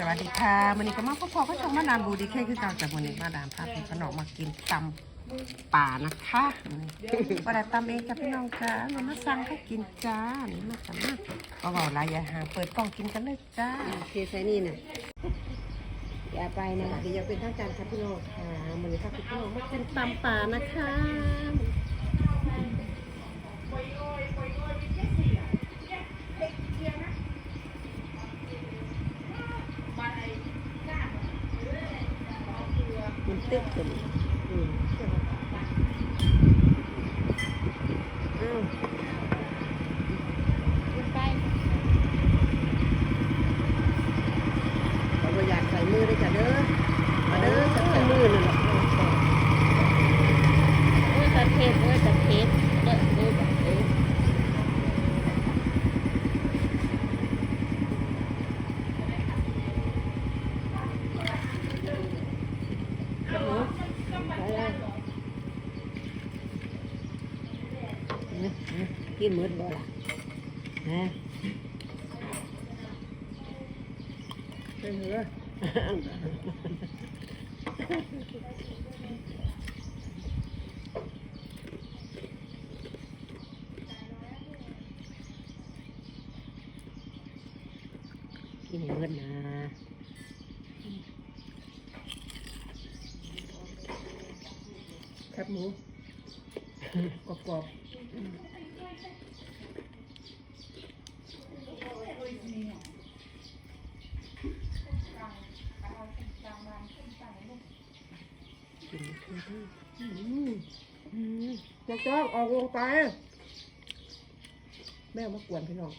สวัสดีค่ะวันนี้ก็มาพ่อพ่อก็ชมมาดามบูดีแค่คือเก่าจากวันนี้มาดามพาพี่ขนมมากินตำป่านะคะว่าได้ตำเองกับพี่น้องจ้าเรามาสั่งให้กินจ้านี่มาจ้ามาก็บอกลายยาหาเปิดกล่องกินกันเลยจ้าเทใส่นี่น่ะอย่าไปนะเดี๋ยวยังเป็นทางการครับพี่น้องค่ะวันนี้ครับพี่น้องมากินตำป่านะคะ มันตึ๊บขึ้นอืม อ้าวไป เราบ่อยากใส่มือด้วยจ้ะเด้อมาเด้อจับ ใส่ ใส่ มื มื อ อ นั่นแหละโอ้ยตะเทปโอ้ยตะเทปเด้อเด้อเด้อ กินหมดบ่ล่ะฮะเป็นเนื้อ กินให้หมดนะ แค บหมูกรอบๆอืมอืมจะจ้องออกลงไปแม่มากวนพี่น้อง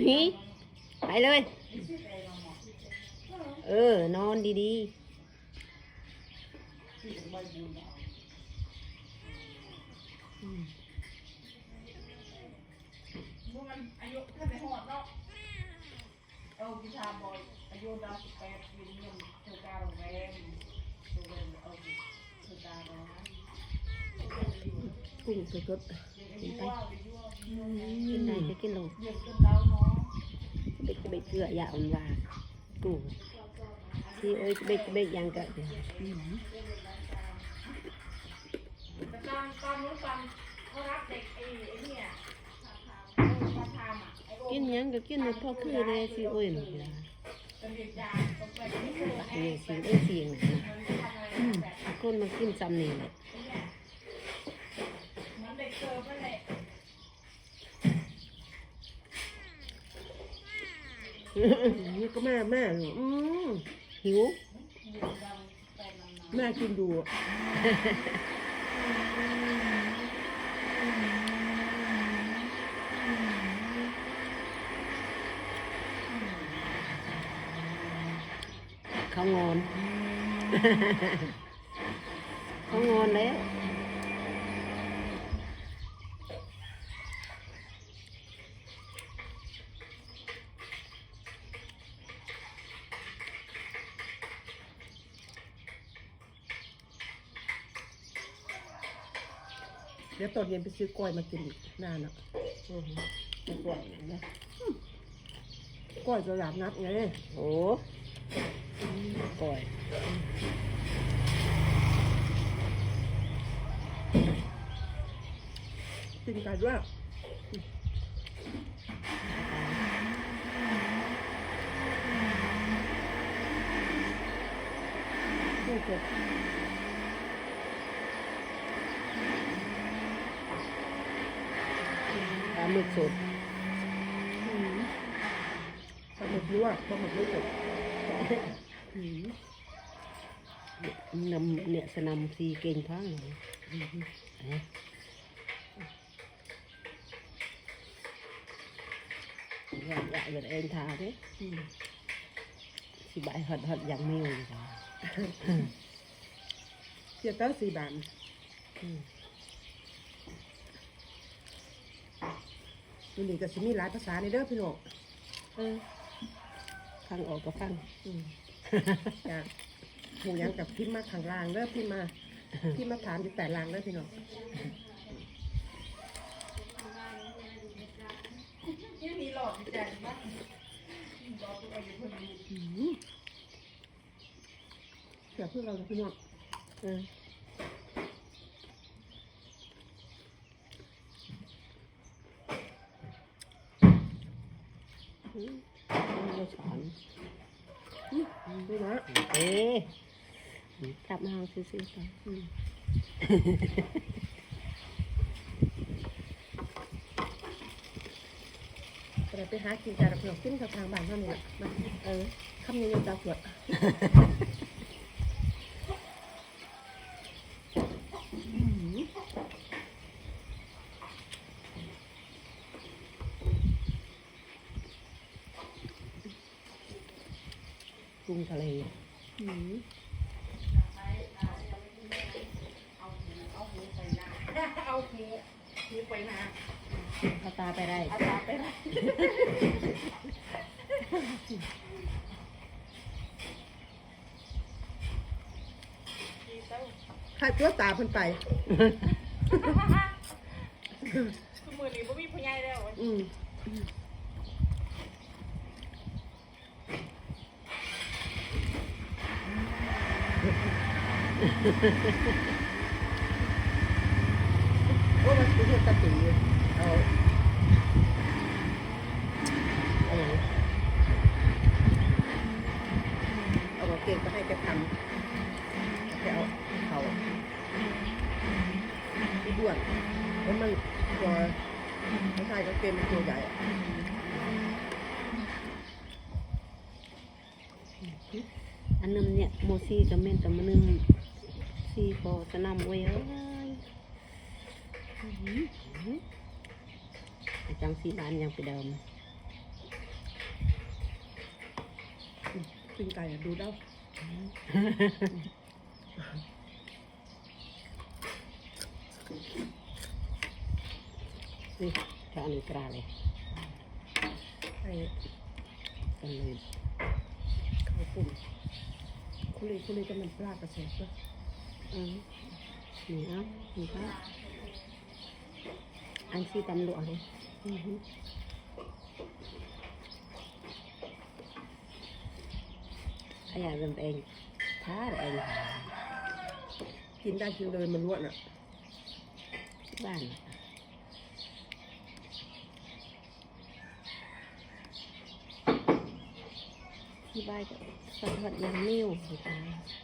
นี่ไปเลย เออ นอนดีๆอืมกุ้งสดกินไปกินได้ก็กินลงเบ็ดเบ็ดเกลืออย่าอ่อนว่า กูที่โอ้ยเบ็ดเบ็ดยังกะเดี๋ยวตอนตอนนู้นตอนเขารับเด็กไอ้ไอ้เนี่ยกินยังก็กินในพ่อคือเลยสิโอ้ยนี่สิโอ้ยสียงนะอืมคนมากินซ้ำนี่แหละ เหมือ นี่ก็แม่แม่อยู่อืมหิว แม่กินดูเขางอนเขางอนแล้ว เดี๋ยวตอนเย็นไปซื้อกล้อยมากินอีกนานอะอือหือไม่กลัวอย่างนั้นกล้อยจะหลาบนัดไงโอ้ปล่อยกินกันด้วยกุ้งสด ปลาหมึกสดอืมปลาหมึกลวกปลาหมึกไม่สดอืมนำเนี่ยสนำซีเก่งพังเอ๊ะอยากอยากอยากเอ็นทาเด้อืมสิบายหัดหัดอย่างมิวอยู่จ้ะเสียตั้งสี่บาท อืมวันนี้ก็สิมีหลายภาษาในเด้อพี่น้องเออฟังออกก็ฟังอืมจากหมูหยังกับพิมพ์มาข้างล่างเด้อพิมพ์มาพิมพ์มาถามอยู่แต่ล่างเด้อพี่น้องพี่แจ๊คนะบอกตัวเองคนดีเดี๋ยวเพื่อนเราจะพี่น้องเออ อืมเราสอนดูนะเอ๊กลับมาเอาซื้อๆไปอืมเราไปหากินกันเราเพื่อนกินกับทางบ้านเท่านี้แหละมาเออคำนี้ยังจะปวด กุ้งทะเลอืมเอาหูหูไปนะเอาตาไปได้เอาตาไปนะใครตัวตาเพิ่นไปคือมือนี้บ่มีผู้ใหญ่แล้วอืม โอ้มันคือเทศตะตีเอาเอาเอาเก่งก็ให้แกทำไปเอาเขาที่ด้วนแล้วมันตัวไม่ใช่ก็เกมมันตัวใหญ่อันนึงเนี่ยโมซี่กับเมนกับมันนึง ซีพอจะนำไว้เอ้ยอาจังสีบานยังไปเดิมปิ้งไก่ดูได้นี่แค่อันนี้กระเลยไอ้กันเลยข้าวปุ่นคุรีคุรีกับมันปลากระเฉดด้วยเออ นี่เอานี่ครับอันซีตำรวจเลยอื้อหือขยะเริ่มเองท้าเองกินได้กินเลยมันล้วนอะบ้านที่บ้านก็สะพัดยังนิ้วสิตาเชียร์ชีวอยสนมหลักได้เออทาเต้าย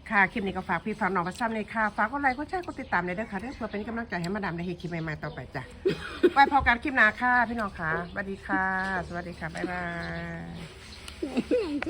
ค่ะ คลิปนี้ก็ฝากพี่ฝากน้องประซ้ำเลยค่ะ ฝากกดไลค์กดแชร์กดติดตามเลยด้วยค่ะเพื่อเป็นกำลังใจให้มาดามในเฮคลิปใหม่ๆต่อไปจ้ะไว้พอกันคลิปหน้าค่ะ พี่น้องค่ะสวัสดีค่ะ สวัสดีค่ะ บ๊ายบาย